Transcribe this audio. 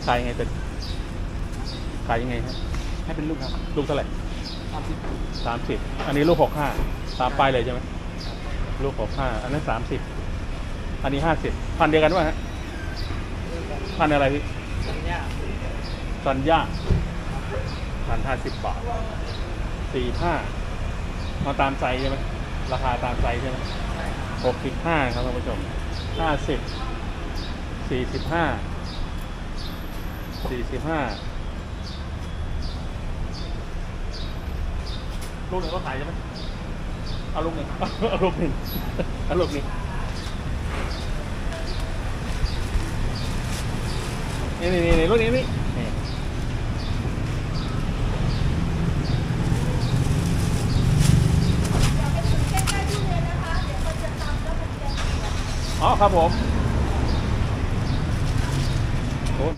นี่ขายยังไงเป็นขายยังไงฮะให้เป็นลูกครับลูกเท่าไหร่สามสิบสามสิบอันนี้ลูกหกห้าตามไปเลยใช่ไหมลูกหกห้าอันนั้นสามสิบอันนี้ห้าสิบพันเดียวกันวะฮะพันอะไรพี่สัญญาสัญญาพันห้าสิบบาทสี่ห้ามาตามไซส์ใช่ไหมราคาตามไซส์ใช่ไหมหกสิบห้าครับท่านผู้ชมห้าสิบสี่สิบห้า สี่สิบห้าลูกหนึ่งก็ขายใช่ไหมเอาลูกหนึ่งเอาลูกหนึ่งเอาลูกหนึ่งนี่นี่นี่ลูกนี้นี่นี่อ๋อครับผม